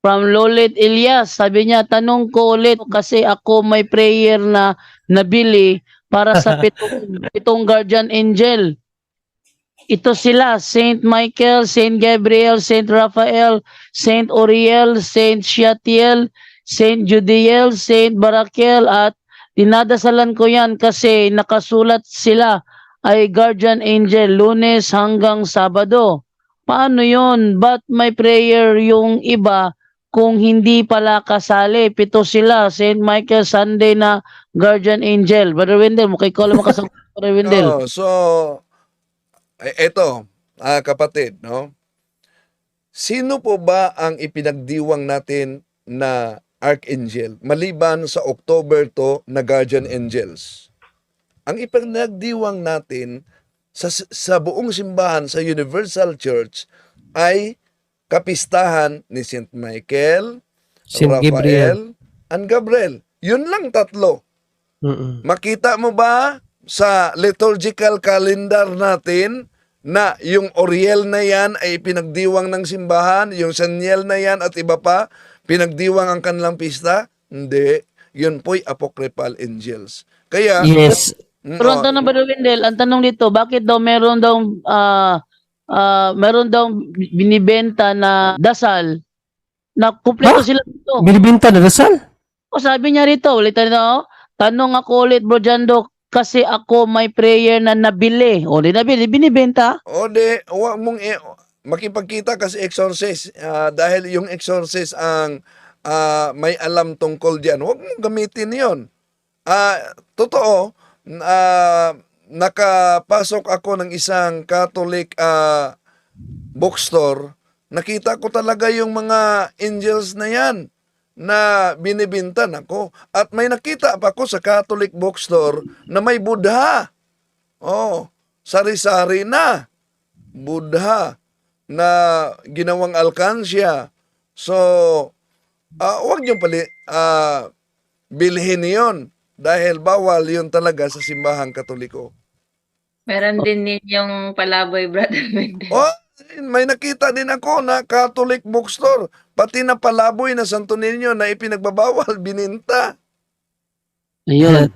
from Lolit Elias. Sabi niya, tanong ko ulit kasi ako may prayer na nabili para sa pitong, pitong guardian angel. Ito sila, Saint Michael, Saint Gabriel, Saint Raphael, Saint Uriel, Saint Shatiel, Saint Judiel, Saint Barakel at dinadasalan ko yan kasi nakasulat sila ay guardian angel lunes hanggang Sabado. Paano yon? Ba't may prayer yung iba kung hindi pala kasali? Pito sila, Saint Michael Sunday na guardian angel. Brother Wendell, mukha mo kasagot, Brother Wendell. Oh, so, eh, eto, ah, kapatid, no? Sino po ba ang ipinagdiwang natin na archangel maliban sa October to na guardian angels? Ang ipinagdiwang natin sa, sa buong simbahan sa Universal Church ay kapistahan ni St. Michael, Saint Raphael, Gabriel. and Gabriel. Yun lang tatlo. Mm-mm. Makita mo ba sa liturgical calendar natin na yung Oriel na yan ay pinagdiwang ng simbahan, yung Saniel na yan at iba pa, pinagdiwang ang kanilang pista? Hindi. Yun po'y apocryphal angels. Kaya, Yes. mm, Pero ang oh, tanong, Brother Wendell, ang tanong dito, bakit daw meron daw, ah, ah, meron daw binibenta na dasal na kumpleto sila dito. Binibinta na dasal? O sabi niya rito, ulitin nito, tanong ako ulit, Bro Jando, kasi ako may prayer na nabili. O, di nabili, binibenta. o de, huwag mong i- makipagkita kasi exorcist ah, dahil yung exorcist ang ah, may alam tungkol diyan. Huwag mong gamitin 'yon. Ah, totoo, ah, nakapasok ako ng isang Catholic ah, bookstore. Nakita ko talaga yung mga angels na 'yan na binibintan ako. At may nakita pa ako sa Catholic bookstore na may Buddha. Oh, sari-sari na. Buddha na ginawang alkansya. So, ah wag niyo pali ah, bilhin yon dahil bawal yon talaga sa simbahang katoliko. Meron din ninyong palaboy, Brother Wendell. Oh, may nakita din ako na Catholic bookstore, pati na palaboy na Santo Niño na ipinagbabawal, bininta. Ayun.